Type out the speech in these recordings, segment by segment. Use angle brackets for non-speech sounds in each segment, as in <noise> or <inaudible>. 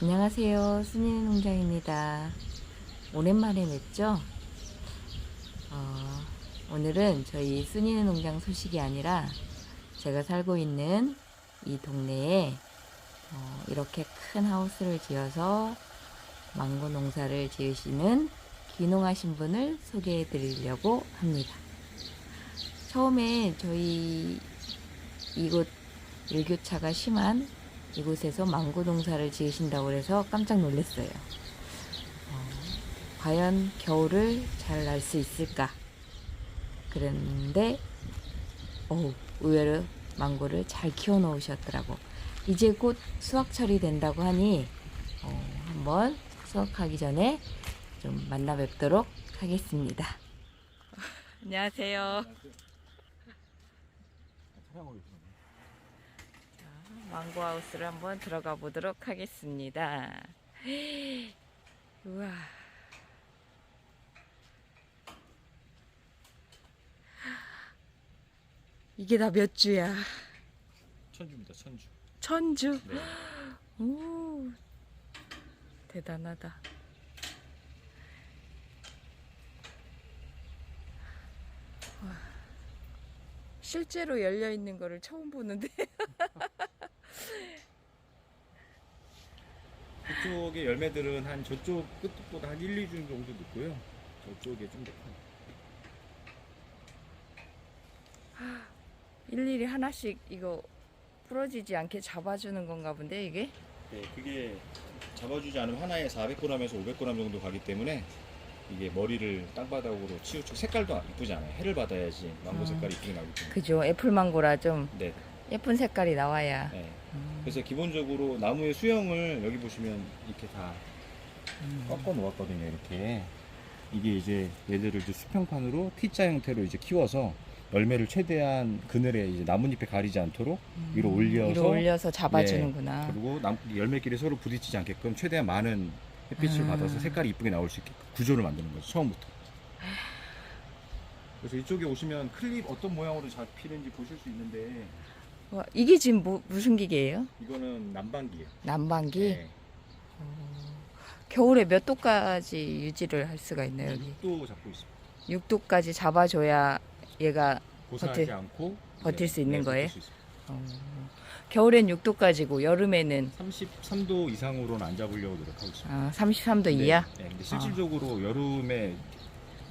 안녕하세요. 순이네 농장입니다. 오랜만에 뵙죠? 어, 오늘은 저희 순이네 농장 소식이 아니라 제가 살고 있는 이 동네에 어, 이렇게 큰 하우스를 지어서 망고 농사를 지으시는 귀농하신 분을 소개해 드리려고 합니다. 처음에 저희 이곳 일교차가 심한 이곳에서 망고 농사를 지으신다고 해서 깜짝 놀랐어요. 어, 과연 겨울을 잘 날 수 있을까? 그랬는데, 오, 의외로 망고를 잘 키워 놓으셨더라고. 이제 곧 수확철이 된다고 하니, 어, 한번 수확하기 전에 좀 만나 뵙도록 하겠습니다. 안녕하세요. 망고 하우스를 한번 들어가 보도록 하겠습니다. 우와. 이게 다 몇 주야? 천주입니다. 천주. 천주. 네. 오. 대단하다. 실제로 열려 있는 거를 처음 보는데. <laughs> 그쪽의 열매들은 한 저쪽 끝보다 한 1, 2주 정도 늦고요. 저쪽에 좀 더. 일일이 하나씩 이거 부러지지 않게 잡아주는 건가 본데 이게? 네, 그게 잡아주지 않으면 하나에 400g에서 500g 정도 가기 때문에 이게 머리를 땅바닥으로 치우쳐 색깔도 이쁘지 않아요. 해를 받아야지 망고 아. 색깔이 이쁘게 나오기 때문에. 그죠 애플망고라 좀 네, 예쁜 색깔이 나와야 네. 음, 그래서 기본적으로 나무의 수영을 여기 보시면 이렇게 다 음. 꺾어 놓았거든요. 이렇게 이게 이제 얘들을 이제 수평판으로 T자 형태로 이제 키워서 열매를 최대한 그늘에 이제 나뭇잎에 가리지 않도록 위로 올려서 위로 올려서 잡아주는구나 그리고 남, 열매끼리 서로 부딪히지 않게끔 최대한 많은 햇빛을 아. 받아서 색깔이 이쁘게 나올 수 있게 구조를 만드는 거죠 처음부터. 그래서 이쪽에 오시면 클립 어떤 모양으로 잘 피는지 보실 수 있는데 와, 이게 지금 뭐, 무슨 기계예요? 이거는 난방기예요. 난방기? 네. 겨울에 몇 도까지 유지를 할 수가 있나요 여기? 6도 잡고 있습니다. 6도까지 잡아줘야 얘가 고사하지 버틸- 않고 버틸 수 있는 버틸 거예요? 수 있습니다. 어, 겨울엔 6도까지고 여름에는 33도 이상으로는 안 잡으려고 노력하고 있습니다. 아, 33도 이하? 네, 네, 근데 실질적으로 여름에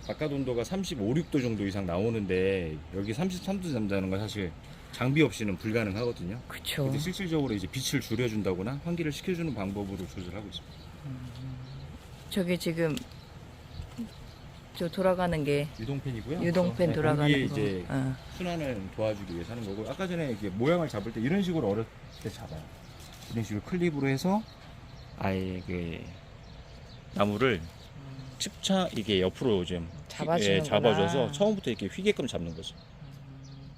바깥 온도가 35, 6도 정도 이상 나오는데 여기 33도 잠자는 건 사실 장비 없이는 불가능하거든요. 그쵸 근데 실질적으로 이제 빛을 줄여준다거나 환기를 시켜주는 방법으로 조절하고 있습니다. 저게 지금 저 돌아가는 게 유동팬이고요. 유동팬 네, 돌아가는 거 이제 어. 순환을 도와주기 위해서 하는 거고 아까 전에 이게 모양을 잡을 때 이런 식으로 어렸을 때 잡아요. 이런 식으로 클립으로 해서 아예 그 나무를 칩차 이게 옆으로 좀 잡아주는구나. 예, 잡아줘서 처음부터 이렇게 휘게끔 잡는 거죠.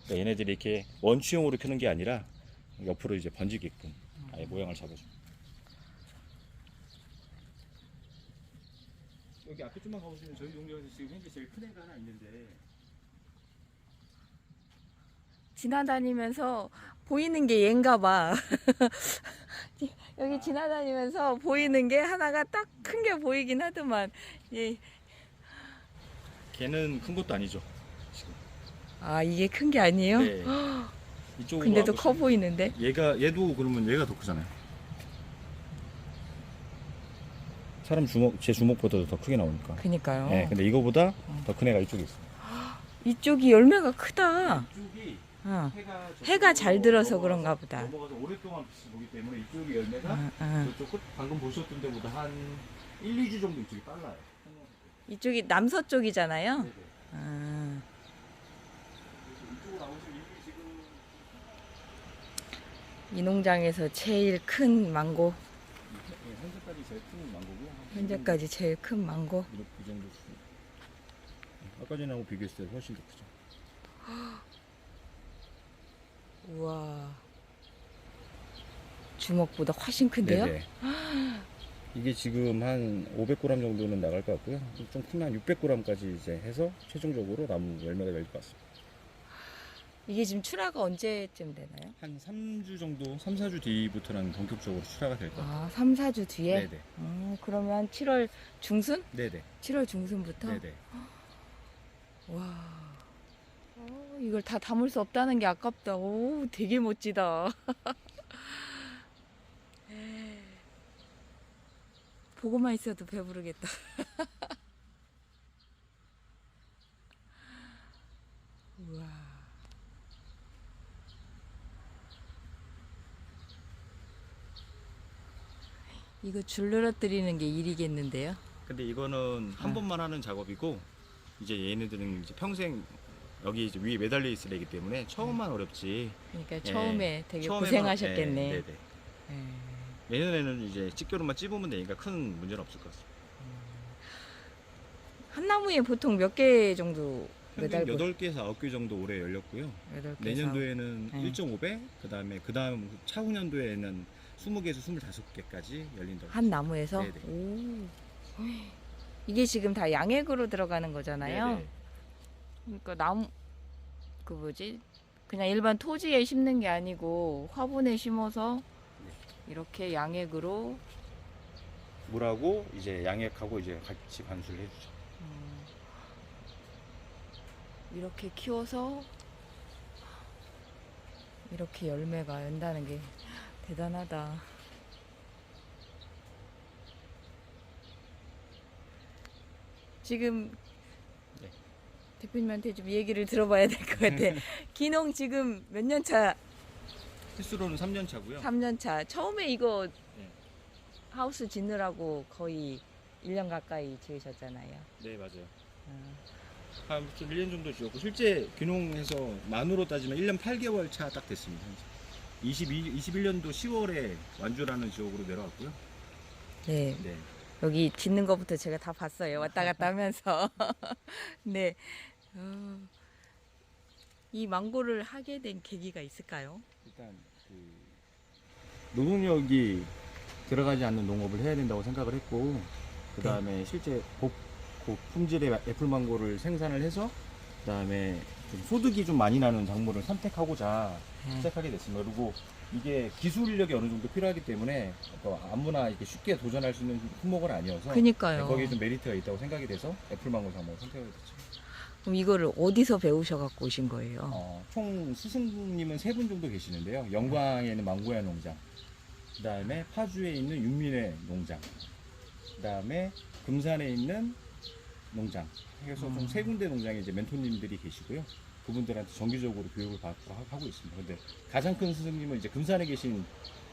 그러니까 얘네들이 이렇게 원추형으로 켜는 게 아니라 옆으로 이제 번지게끔 아예 모양을 잡아줘. 여기 앞에 좀만 가보시면 저희 농장에서 지금 현재 제일 큰 애가 하나 있는데 지나다니면서 보이는 게 얘인가 봐. <laughs> 여기 지나다니면서 보이는 게 하나가 딱 큰 게 보이긴 하더만. 예. 걔는 큰 것도 아니죠. 지금. 아, 이게 큰 게 아니에요? 네. <gasps> 이쪽으로 근데도 커 와보시면 보이는데? 얘가 얘도 그러면 얘가 더 크잖아요. 사람 주먹 제 주먹보다도 더 크게 나오니까. 그니까요. 네, 근데 이거보다 더 큰 애가 이쪽에 있어. 이쪽이 열매가 크다. 이쪽이 어. 해가 해가 잘 들어서 그런가 보다. 넘어가서 오랫동안 보기 때문에 이쪽이 열매가 어, 어. 저쪽 끝 방금 보셨던 데보다 한 1, 2주 정도 이쪽이 빨라요. 이쪽이 남서쪽이잖아요. 네네. 아, 그래서 이쪽으로 나오시면 이쪽이 지금 이 농장에서 제일 큰 망고, 예, 현재까지 제일 큰 망고고요. 현재까지 제일 큰 망고. 이렇게 이 정도 수. 아까 전하고 비교했을 때 훨씬 더 크죠. <gasps> 우와. 주먹보다 훨씬 큰데요? 네네. 이게 지금 한 500g 정도는 나갈 것 같고요. 좀 크면 한 600g까지 이제 해서 최종적으로 나무 열매가 열릴 것 같습니다. 이게 지금 출하가 언제쯤 되나요? 한 3주 정도, 3, 4주 뒤부터는 본격적으로 출하가 될 거예요. 아, 3, 4주 뒤에? 네네. 어, 그러면 7월 중순? 네네. 7월 중순부터? 네네. 와. 어, 이걸 다 담을 수 없다는 게 아깝다. 오, 되게 멋지다. <laughs> 보고만 있어도 배부르겠다. <laughs> 우와. 이거 줄 늘어뜨리는 게 일이겠는데요? 근데 이거는 한 아. 번만 하는 작업이고 이제 얘네들은 이제 평생 여기 이제 위에 매달려 있을 애기 때문에 처음만 어렵지. 그러니까 처음에 되게 처음에만- 고생하셨겠네. 네, 네 네. 예. 내년에는 이제 집게로만 찝으면 되니까 큰 문제는 없을 것 같습니다. 한 나무에 보통 몇 개 정도 평균 매달고 8개에서 9개 정도 올해 열렸고요. 여덟 개에서 내년도에는 네. 1.5배, 그다음에 그다음 차후년도에는 20개에서 25개까지 열린다고. 한 나무에서 네네. 오. 이게 지금 다 양액으로 들어가는 거잖아요. 네네. 그러니까 나무 그 뭐지? 그냥 일반 토지에 심는 게 아니고 화분에 심어서 네. 이렇게 양액으로 물하고 이제 양액하고 이제 같이 반수를 해주죠. 음, 이렇게 키워서 이렇게 열매가 연다는 게 대단하다. 지금 네. 대표님한테 좀 얘기를 들어봐야 될 것 같아. <laughs> 기농 지금 몇 년 차? 횟수로는 3년 차고요. 3년 차. 처음에 이거 네. 하우스 짓느라고 거의 1년 가까이 지으셨잖아요. 네, 맞아요. 어. 한 1년 정도 지었고 실제 귀농해서 만으로 따지면 1년 8개월 차 딱 됐습니다. 현재. 22, 21년도 10월에 완주라는 지역으로 내려왔고요. 네. 네. 여기 짓는 것부터 제가 다 봤어요. 왔다 갔다 하면서. <laughs> 네. 어, 이 망고를 하게 된 계기가 있을까요? 일단 그 노동력이 들어가지 않는 농업을 해야 된다고 생각을 했고 그 다음에 실제 고, 고 품질의 애플 망고를 생산을 해서 그 다음에 좀 소득이 좀 많이 나는 작물을 선택하고자 네. 시작하게 됐습니다. 그리고 이게 기술력이 어느 정도 필요하기 때문에 또 아무나 이렇게 쉽게 도전할 수 있는 품목은 아니어서 그니까요. 네, 거기에 좀 메리트가 있다고 생각이 돼서 애플망고 작물을 선택하게 됐죠. 그럼 이거를 어디서 배우셔갖고 오신 거예요? 어, 총 스승님은 세 분 정도 계시는데요. 영광에 있는 망고야 농장, 그 다음에 파주에 있는 윤민의 농장, 그 다음에 금산에 있는 농장. 해서 총세 군데 농장에 이제 멘토님들이 계시고요. 그분들한테 정기적으로 교육을 받고 하- 하고 있습니다. 근데 가장 큰 스승님은 이제 금산에 계신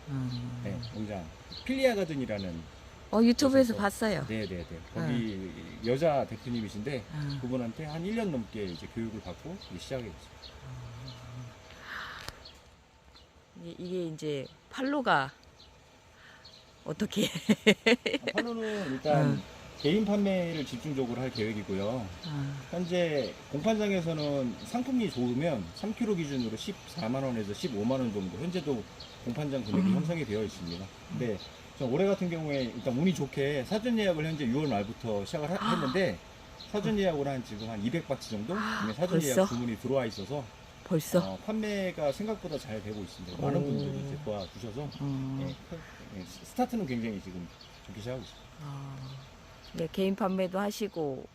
음. 네, 농장, 필리아 가든이라는 어, 유튜브에서 그래서- 봤어요. 네네네. 거기 여자 대표님이신데 아, 그분한테 한 1년 넘게 이제 교육을 받고 이제 시작하게 됐습니다. 이게, 이게 이제 팔로가 어떻게? 팔로는 일단 음. 개인 판매를 집중적으로 할 계획이고요. 아, 현재 공판장에서는 상품이 좋으면 3kg 기준으로 14만 원에서 15만 원 정도 현재도 공판장 금액이 음. 형성이 되어 있습니다. 근데 저 올해 같은 경우에 일단 운이 좋게 사전 예약을 현재 6월 말부터 시작을 하- 했는데 사전 예약으로 한 지금 한 200바치 정도 이미 사전 벌써? 예약 주문이 들어와 있어서 벌써? 어, 판매가 생각보다 잘 되고 있습니다. 많은 오. 분들이 이제 도와주셔서 음. 예, 크- 예, 스타트는 굉장히 지금 좋게 시작하고 있습니다. 아, 네, 개인 판매도 하시고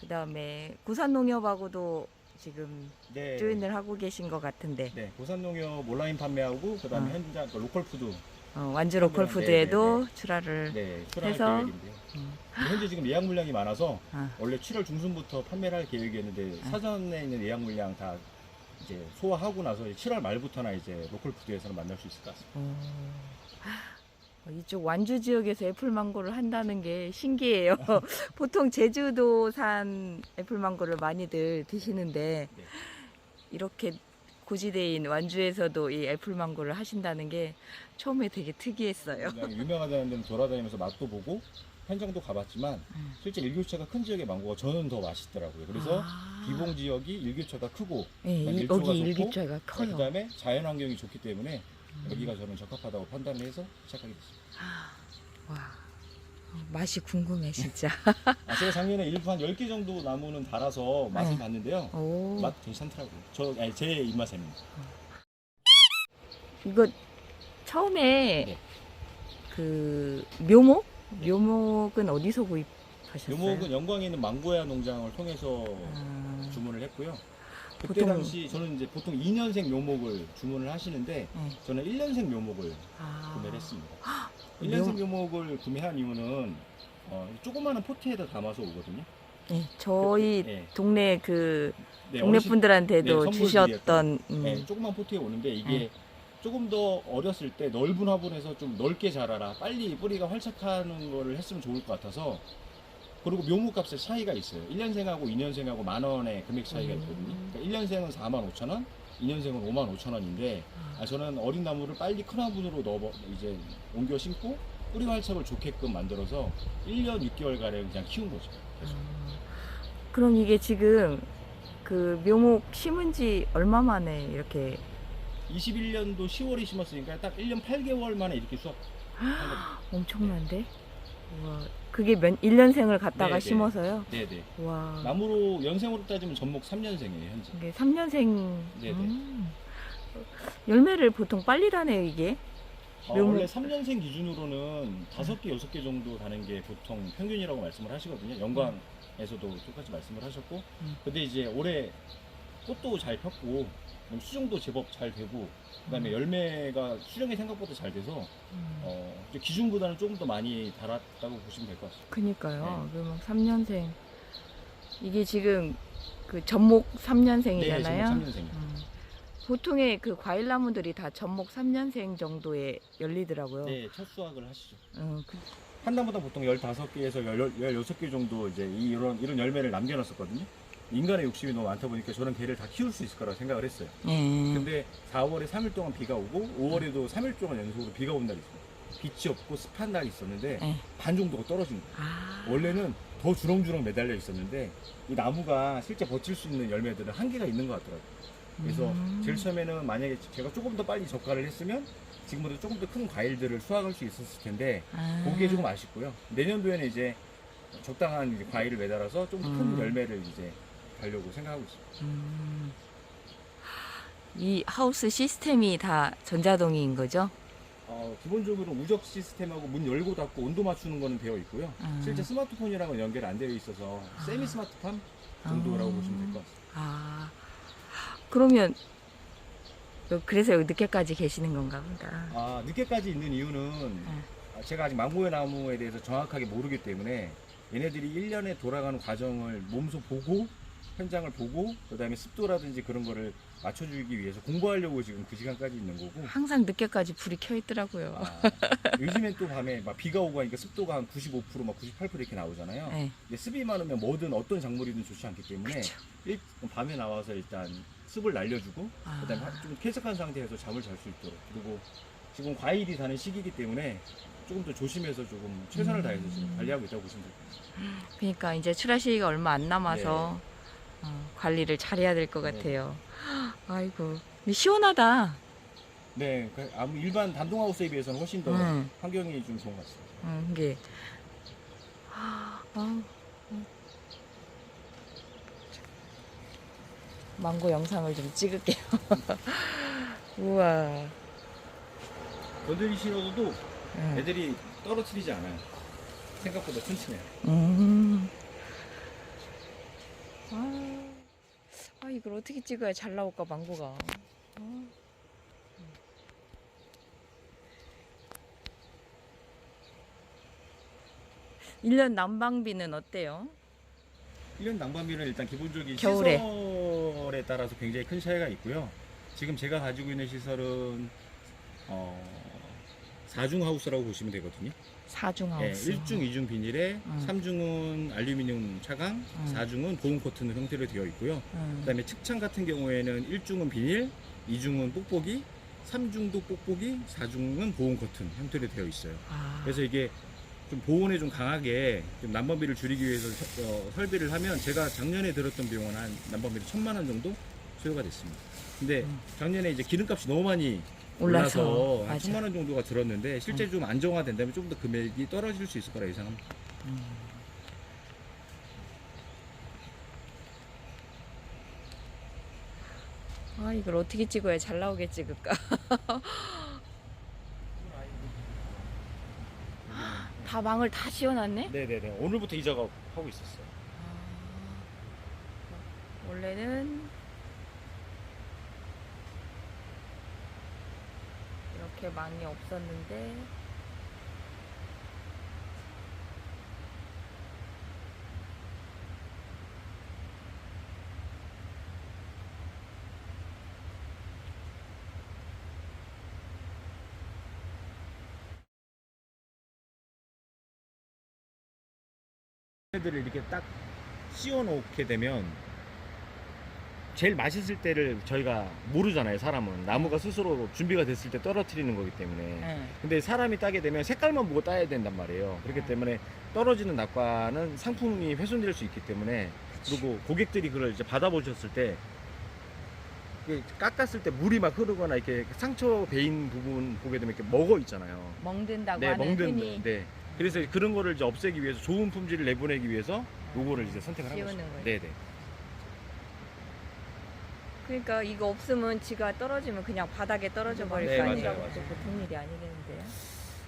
그 다음에 구산농협하고도 지금 네. 조인을 하고 계신 것 같은데 네, 고산농협 온라인 판매하고 그다음에 어. 현장 그 로컬 푸드 어, 완주 로컬 네, 푸드에도 출하를 네, 출하할 해서? 계획인데요. 음. 현재 지금 예약 물량이 많아서 아, 원래 7월 중순부터 판매를 할 계획이었는데 아. 사전에 있는 예약 물량 다 이제 소화하고 나서 7월 말부터나 이제 로컬 푸드에서는 만날 수 있을 것 같습니다. 어, 이쪽 완주 지역에서 애플망고를 한다는 게 신기해요. <laughs> 보통 제주도산 애플망고를 많이들 드시는데 네. 이렇게 고지대인 완주에서도 이 애플망고를 하신다는 게 처음에 되게 특이했어요. 유명하다는 데는 돌아다니면서 맛도 보고 현장도 가봤지만 음. 실제 일교차가 큰 지역의 망고가 저는 더 맛있더라고요. 그래서 아. 비봉 지역이 일교차가 크고 예, 이- 일조가 여기 좋고, 일기차가 커요. 음. 그다음에 자연 환경이 좋기 때문에 여기가 저는 적합하다고 판단을 해서 시작하게 됐습니다. 와. 맛이 궁금해 진짜. <laughs> 아, 제가 작년에 일부 한 10개 정도 나무는 달아서 맛을 네. 봤는데요. 오. 맛 괜찮더라고요. 저, 아니, 제 입맛에는. 이거 처음에 네. 그 묘목? 묘목은 어디서 구입하셨어요? 묘목은 영광에 있는 망고야 농장을 통해서 아, 주문을 했고요. 그때 보통- 당시 저는 이제 보통 2년생 묘목을 주문을 하시는데 네. 저는 1년생 묘목을 아. 구매를 했습니다. 묘- 1년생 묘목을 구매한 이유는 어, 조그마한 포트에다 담아서 오거든요. 네, 저희 네. 동네 그 네, 동네 어르신- 분들한테도 네, 주셨던 음, 네, 조그만 포트에 오는데 이게 조금 더 어렸을 때 넓은 화분에서 좀 넓게 자라라 빨리 뿌리가 활착하는 거를 했으면 좋을 것 같아서 그리고 묘목 값에 차이가 있어요. 1년생하고 2년생하고 만 원의 금액 차이가 있거든요. 음. 그러니까 1년생은 4만 5천 원 2년생은 5만 5천 원인데 아, 저는 어린 나무를 빨리 큰 화분으로 넣어 이제 옮겨 심고 뿌리 활착을 좋게끔 만들어서 1년 6개월가량 그냥 키운 거죠 계속. 아, 그럼 이게 지금 그 묘목 심은 지 얼마 만에 이렇게? 21년도 10월에 심었으니까 딱 1년 8개월 만에 이렇게 수확 <gasps> 엄청난데? 우와, 그게 몇 1년생을 갖다가 네, 네. 심어서요? 네네 와. 나무로 연생으로 따지면 전목 3년생이에요 현재. 이게 3년생 네네. 음. 열매를 보통 빨리 다네요, 이게. 어, 묘목- 원래 3년생 기준으로는 5개, 6개 정도 가는 게 보통 평균이라고 말씀을 하시거든요. 영광에서도 똑같이 말씀을 하셨고. 음. 근데 이제 올해 꽃도 잘 폈고, 그다음에 수정도 제법 잘 되고, 그 다음에 음. 열매가 수정이 생각보다 잘 돼서, 음. 어, 이제 기준보다는 조금 더 많이 달았다고 보시면 될 것 같습니다. 그니까요. 네. 묘목 3년생. 이게 지금 그 전목 3년생이잖아요. 네, 전목 3년생. 음. 보통의 그 과일 나무들이 다 전목 3년생 정도에 열리더라고요. 네, 첫 수확을 하시죠. 어, 그, 한 단보다 보통 15개에서 16개 정도 이제 이런, 이런 열매를 남겨놨었거든요. 인간의 욕심이 너무 많다 보니까 저는 걔를 다 키울 수 있을 거라고 생각을 했어요. 예. 근데 4월에 3일 동안 비가 오고 5월에도 3일 동안 연속으로 비가 온 날이 있어요. 빛이 없고 습한 날이 있었는데 예. 반 정도가 떨어진 거예요. 아. 원래는 더 주렁주렁 매달려 있었는데 이 나무가 실제 버틸 수 있는 열매들은 한계가 있는 것 같더라고요. 그래서 음. 제일 처음에는 만약에 제가 조금 더 빨리 적가를 했으면 지금보다 조금 더 큰 과일들을 수확할 수 있었을 텐데 아. 그게 조금 아쉽고요. 내년도에는 이제 적당한 이제 과일을 매달아서 좀큰 음. 열매를 이제 달려고 생각하고 있습니다. 음. 이 하우스 시스템이 다 전자동인 거죠? 어, 기본적으로 우적 시스템하고 문 열고 닫고 온도 맞추는 거는 되어 있고요. 음. 실제 스마트폰이랑은 연결 안 되어 있어서 세미 스마트팜 정도라고 아. 보시면 될 것 같습니다. 아. 그러면 요- 그래서 여기 늦게까지 계시는 건가 보다. 아, 늦게까지 있는 이유는 아, 제가 아직 망고의 나무에 대해서 정확하게 모르기 때문에 얘네들이 1년에 돌아가는 과정을 몸소 보고 현장을 보고 그다음에 습도라든지 그런 거를 맞춰주기 위해서 공부하려고 지금 그 시간까지 있는 거고 항상 늦게까지 불이 켜 있더라고요. 아, 요즘엔 또 밤에 막 비가 오고 하니까 습도가 한 95%막 98% 이렇게 나오잖아요. 네. 근데 습이 많으면 뭐든 어떤 작물이든 좋지 않기 때문에 그쵸. 일, 밤에 나와서 일단 습을 날려주고 아. 그다음에 좀 쾌적한 상태에서 잠을 잘 수 있도록 그리고 지금 과일이 다는 시기이기 때문에 조금 더 조심해서 조금 최선을 음. 다해서 지금 관리하고 있다고 보시면 될것 같아요. 그러니까 이제 출하 시기가 얼마 안 남아서 어, 관리를 잘해야 될것 네. 같아요. 아이고, 근데 시원하다. 네, 그 아무 일반 단독하우스에 비해서는 훨씬 더 음. 환경이 좀 좋은 것 같습니다. 음, 이게 아, 음. 망고 영상을 좀 찍을게요. <laughs> 우와. 건드리시러도 음. 애들이 떨어뜨리지 않아요. 생각보다 튼튼해요. 음. 아, 아, 이걸 어떻게 찍어야 잘 나올까, 망고가. 아. 1년 난방비는 어때요? 1년 난방비는 일단 기본적인 겨울에. 시설에 따라서 굉장히 큰 차이가 있고요. 지금 제가 가지고 있는 시설은 어, 4중 하우스라고 보시면 되거든요. 사중하우스. 네, 1중, 2중 비닐에 음. 3중은 알루미늄 차강, 음. 4중은 보온 코튼 형태로 되어 있고요. 음. 그다음에 측창 같은 경우에는 1중은 비닐, 2중은 뽁뽁이, 3중도 뽁뽁이, 4중은 보온 코튼 형태로 되어 있어요. 아. 그래서 이게 좀 보온에 좀 강하게 좀 난방비를 줄이기 위해서 서- 어, 설비를 하면 제가 작년에 들었던 비용은 한 난방비로 천만 원 정도 소요가 됐습니다. 근데 음. 작년에 이제 기름값이 너무 많이 올라서, 올라서 한 맞아. 천만 원 정도가 들었는데 실제 좀 안정화된다면 좀더 금액이 떨어질 수 있을 거라 예상합니다. 아 이걸 어떻게 찍어야 잘 나오게 찍을까? <laughs> 다 망을 다 씌워놨네? 네네네. 오늘부터 이 작업 하고 있었어요. 원래는 이렇게 망이 없었는데. 애들을 이렇게 딱 씌워 놓게 되면 제일 맛있을 때를 저희가 모르잖아요 사람은 나무가 스스로 준비가 됐을 때 떨어뜨리는 거기 때문에 네. 근데 사람이 따게 되면 색깔만 보고 따야 된단 말이에요 그렇기 네. 때문에 떨어지는 낙과는 상품이 훼손될 수 있기 때문에 그리고 고객들이 그걸 이제 받아보셨을 때 이게 깎았을 때 물이 막 흐르거나 이렇게 상처 베인 부분 보게 되면 이렇게 먹어 있잖아요 멍든다고 네, 하는 먹는 흔히 네. 그래서 그런 거를 이제 없애기 위해서 좋은 품질을 내보내기 위해서 요거를 이제 선택을 한 거죠. 거예요. 네, 네. 그러니까 이거 없으면 지가 떨어지면 그냥 바닥에 떨어져 버릴 네, 거 맞아요, 아니라고 맞아요. 보통 일이 아니겠는데요.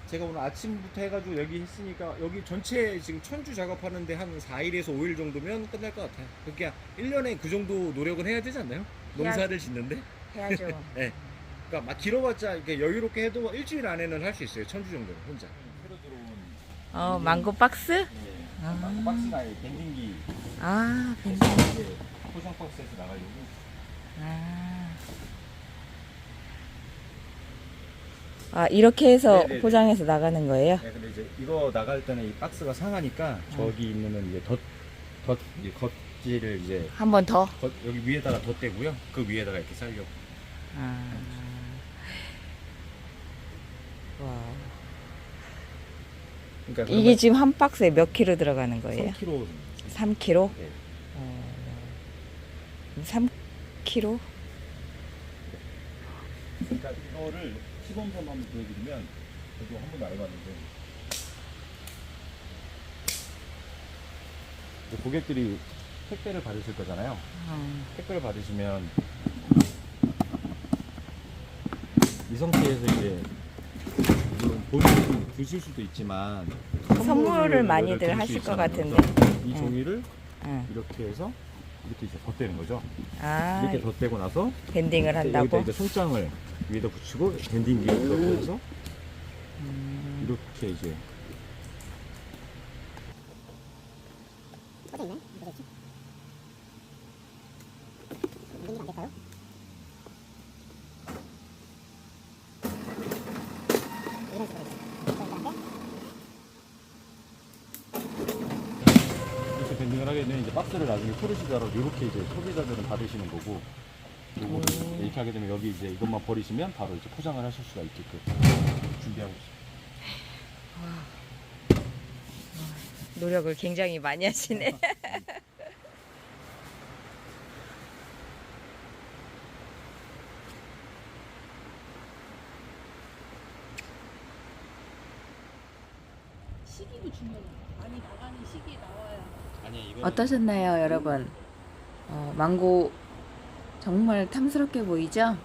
제가 오늘 아침부터 해가지고 여기 했으니까 여기 전체 지금 천주 작업하는데 한 4일에서 5일 정도면 끝날 것 같아요. 그러니까 1년에 그 정도 노력은 해야 되지 않나요? 농사를 짓는데? 해야죠. <laughs> 네. 그러니까 막 길어봤자 이렇게 여유롭게 해도 일주일 안에는 할 수 있어요. 천주 정도는 혼자. 새로 들어온 어 망고 박스? 네. 아. 박스가 아예 밴딩기 아 벤. 이제 포장 박스에서 나가려고 아 이렇게 해서 네네네. 포장해서 나가는 거예요? 네, 근데 이제 이거 나갈 때는 이 박스가 상하니까 저기 있는 이제 덧, 덧, 이 겉지를 이제 한 번 더. 겉, 여기 위에다가 덧대고요. 그 위에다가 이렇게 살려고. 아. 와. 그러니까 이게 지금 한 박스에 몇 킬로 들어가는 거예요? 3kg. 3 킬로? 네. 어. 3킬로? 그러니까 이거를 시범점 한번 보여드리면 저도 한 번도 안 해봤는데 이제 고객들이 택배를 받으실 거잖아요. 어. 택배를 받으시면 이 상태에서 이제 물론 본인이 드실 수도 있지만 선물을 많이들 하실 것. 같은데. 이 응. 종이를 응. 이렇게 해서 이렇게 이제 덧대는 거죠. 아, 이렇게 덧대고 나서 밴딩을 여기다 한다고? 이제 손장을 위에다 붙이고 밴딩 위에 이렇게 해서 음. 이렇게 이제 이렇게 밴딩을 박스를 나중에 포르시자로 이렇게 이제 소비자들은 받으시는 거고 요거 음. 이렇게 하게 되면 여기 이제 이것만 버리시면 바로 이제 포장을 하실 수가 있게끔 준비하고 있어요. 노력을 굉장히 많이 하시네. 시기도 중요해요. 많이 나가는 시기에 나와야. 어떠셨나요, 여러분? 어, 망고 정말 탐스럽게 보이죠?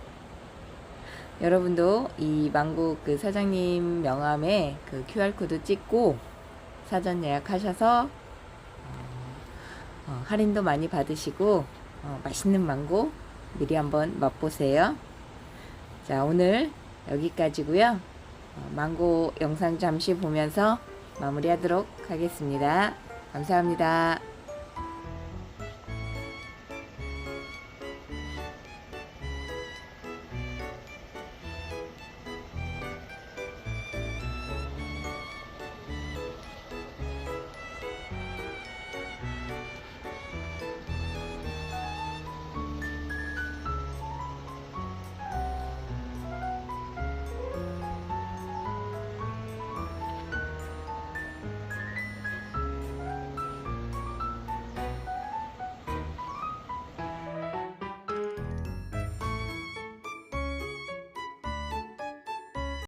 여러분도 이 망고 그 사장님 명함에 그 QR코드 찍고 사전 예약하셔서 어, 어, 할인도 많이 받으시고 어, 맛있는 망고 미리 한번 맛보세요. 자, 오늘 여기까지고요. 어, 망고 영상 잠시 보면서 마무리하도록 하겠습니다. 감사합니다.